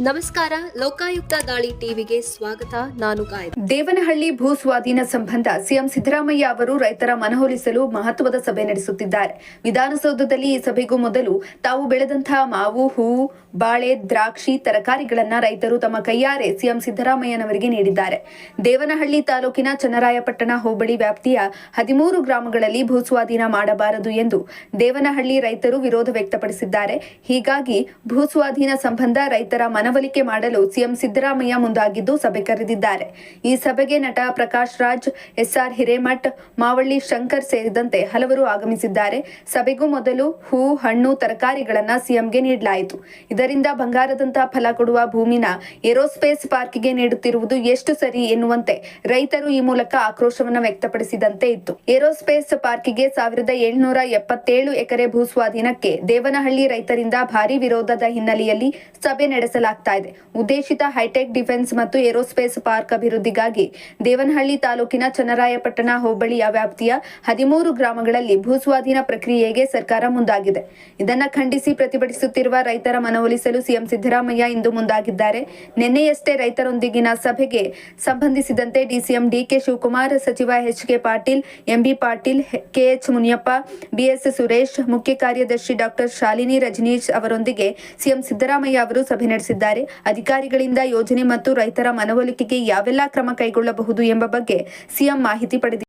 ನಮಸ್ಕಾರ, ಲೋಕಾಯುಕ್ತ ದಾಳಿ ಟಿವಿಗೆ ಸ್ವಾಗತ. ನಾನು ಗಾಯತ್ರಿ ದೇವನಹಳ್ಳಿ ಭೂ ಸ್ವಾಧೀನ ಸಂಬಂಧ ಸಿಎಂ ಸಿದ್ದರಾಮಯ್ಯ ಅವರು ರೈತರ ಮನವೊಲಿಸಲು ಮಹತ್ವದ ಸಭೆ ನಡೆಸುತ್ತಿದ್ದಾರೆ. ವಿಧಾನಸೌಧದಲ್ಲಿ ಈ ಸಭೆಗೂ ಮೊದಲು ತಾವು ಬೆಳೆದಂತಹ ಮಾವು, ಹೂ, ಬಾಳೆ, ದ್ರಾಕ್ಷಿ, ತರಕಾರಿಗಳನ್ನ ರೈತರು ತಮ್ಮ ಕೈಯಾರೆ ಸಿಎಂ ಸಿದ್ದರಾಮಯ್ಯನವರಿಗೆ ನೀಡಿದ್ದಾರೆ. ದೇವನಹಳ್ಳಿ ತಾಲೂಕಿನ ಚನ್ನರಾಯಪಟ್ಟಣ ಹೋಬಳಿ ವ್ಯಾಪ್ತಿಯ ಹದಿಮೂರು ಗ್ರಾಮಗಳಲ್ಲಿ ಭೂ ಸ್ವಾಧೀನ ಮಾಡಬಾರದು ಎಂದು ದೇವನಹಳ್ಳಿ ರೈತರು ವಿರೋಧ ವ್ಯಕ್ತಪಡಿಸಿದ್ದಾರೆ. ಹೀಗಾಗಿ ಭೂ ಸ್ವಾಧೀನ ಸಂಬಂಧ ರೈತರ ಮನವೊಲಿಕೆ ಮಾಡಲು ಸಿಎಂ ಸಿದ್ದರಾಮಯ್ಯ ಮುಂದಾಗಿದ್ದು ಸಭೆ ಕರೆದಿದ್ದಾರೆ. ಈ ಸಭೆಗೆ ನಟ ಪ್ರಕಾಶ್ ರಾಜ್, ಎಸ್ಆರ್ ಹಿರೇಮಠ್, ಮಾವಳ್ಳಿ ಶಂಕರ್ ಸೇರಿದಂತೆ ಹಲವರು ಆಗಮಿಸಿದ್ದಾರೆ. ಸಭೆಗೂ ಮೊದಲು ಹೂ, ಹಣ್ಣು, ತರಕಾರಿಗಳನ್ನ ಸಿಎಂಗೆ ನೀಡಲಾಯಿತು. ಇದರಿಂದ ಬಂಗಾರದಂತಹ ಫಲ ಕೊಡುವ ಭೂಮಿನ ಏರೋಸ್ಪೇಸ್ ಪಾರ್ಕ್ಗೆ ನೀಡುತ್ತಿರುವುದು ಎಷ್ಟು ಸರಿ ಎನ್ನುವಂತೆ ರೈತರು ಈ ಮೂಲಕ ಆಕ್ರೋಶವನ್ನು ವ್ಯಕ್ತಪಡಿಸಿದಂತೆ ಇತ್ತು. ಏರೋಸ್ಪೇಸ್ ಪಾರ್ಕ್ಗೆ ಸಾವಿರದ ಏಳುನೂರ ಎಪ್ಪತ್ತೇಳು ಎಕರೆ ಭೂಸ್ವಾಧೀನಕ್ಕೆ ದೇವನಹಳ್ಳಿ ರೈತರಿಂದ ಭಾರಿ ವಿರೋಧದ ಹಿನ್ನೆಲೆಯಲ್ಲಿ ಸಭೆ ನಡೆಸಲಾಗ್ತಾ ಇದೆ. ಉದ್ದೇಶಿತ ಹೈಟೆಕ್ ಡಿಫೆನ್ಸ್ ಮತ್ತು ಏರೋಸ್ಪೇಸ್ ಪಾರ್ಕ್ ಅಭಿವೃದ್ಧಿಗಾಗಿ ದೇವನಹಳ್ಳಿ ತಾಲೂಕಿನ ಚನ್ನರಾಯಪಟ್ಟಣ ಹೋಬಳಿಯ ವ್ಯಾಪ್ತಿಯ ಹದಿಮೂರು ಗ್ರಾಮಗಳಲ್ಲಿ ಭೂ ಸ್ವಾಧೀನ ಪ್ರಕ್ರಿಯೆಗೆ ಸರ್ಕಾರ ಮುಂದಾಗಿದೆ. ಇದನ್ನು ಖಂಡಿಸಿ ಪ್ರತಿಭಟಿಸುತ್ತಿರುವ ರೈತರ ಮನವೊಲಿಸಲು ಸಿಎಂ ಸಿದ್ದರಾಮಯ್ಯ ಇಂದು ಮುಂದಾಗಿದ್ದಾರೆ. ನಿನ್ನೆಯಷ್ಟೇ ರೈತರೊಂದಿಗಿನ ಸಭೆಗೆ ಸಂಬಂಧಿಸಿದಂತೆ ಡಿಸಿಎಂ ಡಿಕೆ ಶಿವಕುಮಾರ್, ಸಚಿವ H K Patil MB Patil KH Muniyappa BS Suresh, ಮುಖ್ಯ ಕಾರ್ಯದರ್ಶಿ ಡಾಕ್ಟರ್ ಶಾಲಿನಿ ರಜನೀಶ್ ಅವರೊಂದಿಗೆ ಸಿಎಂ ಸಿದ್ದರಾಮಯ್ಯ ಅವರು ಸಭೆ ನಡೆಸಿದ್ದಾರೆ. ಅಧಿಕಾರಿಗಳಿಂದ ಯೋಜನೆ ಮತ್ತು ರೈತರ ಮನವೊಲಿಕೆಗೆ ಯಾವೆಲ್ಲ ಕ್ರಮ ಕೈಗೊಳ್ಳಬಹುದು ಎಂಬ ಬಗ್ಗೆ ಸಿಎಂ ಮಾಹಿತಿ ಪಡೆದಿದ್ದಾರೆ.